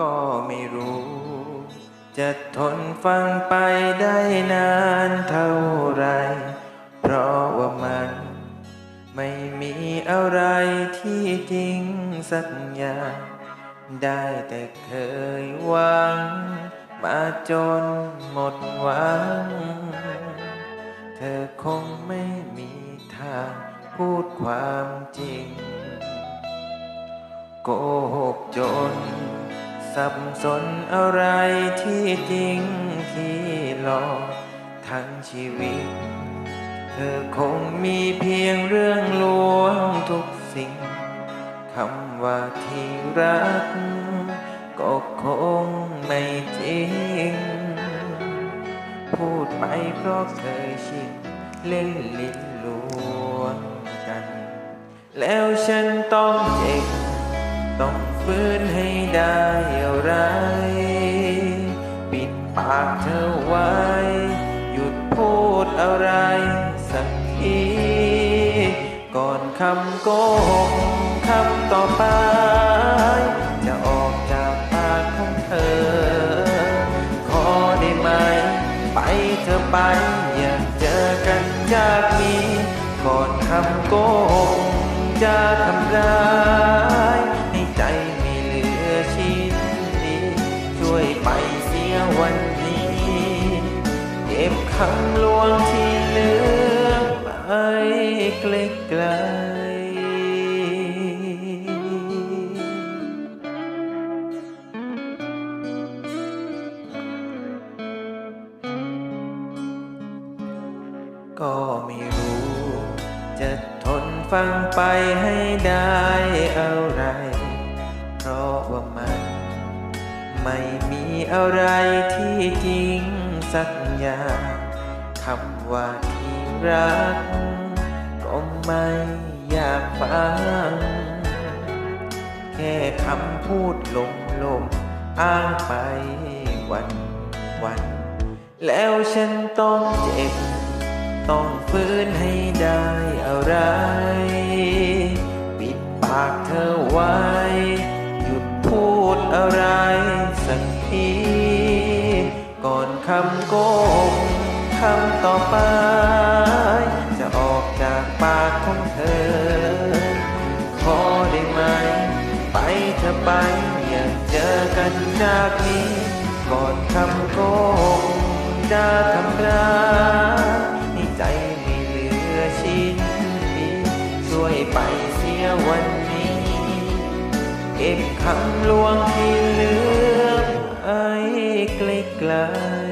ก็ไม่รู้ จะทนฟังไปได้นานเท่าไร เพราะว่ามัน ไม่มีอะไรที่จริงสักอย่าง ได้แต่เคยหวัง มาจนหมดหวัง เธอคงไม่มีทางพูดความจริง โกหกจน สับสนอะไรที่จริงที่หลอกทั้งชีวิต เธอคงมีเพียงเรื่องลวงทุกสิ่งคำว่าที่รัก ก็คงไม่จริง พูดไปเพราะเคยชินเล่นลิ้นลวงกัน แล้วฉันต้องเจ็บต้องฟื้นให้ได้ากเธอไว้ หยุดพูดอะไรสักที ก่อนคำโกหกคำต่อไป จะออกจากปากของเธอ ขอได้ไหม ไปเธอไป อย่าเจอกันจากนี้ ก่อนคำโกหกจะทำร้าย คำลวงที่เลือไปไกลก็ไม่รู้ จะทนฟังไปให้ได้อะไร เพราะว่ามัน ไม่มีอะไรที่จริงสักอย่าง คำว่าที่รัก ก็ไม่อยากฟัง แค่คำพูดลมลมๆอ้างไปวันวัน แล้วฉันต้องเจ็บ ต้องฟื้นให้ได้อะไร ปิดปากเธอไว้ หยุดพูดอะไรสักที ก่อนคำโกง คำต่อไป จะออกจากปากของเธอ ขอได้ไหม ไปเธอไปอย่าเจอกันจากนี้ก่อนคำโกงจะทำร้ายให้ใจไม่เหลือชิ้นดีช่วยไปเสียวันนี้ เก็บคำลวงที่เหลือไอ้ไกลๆ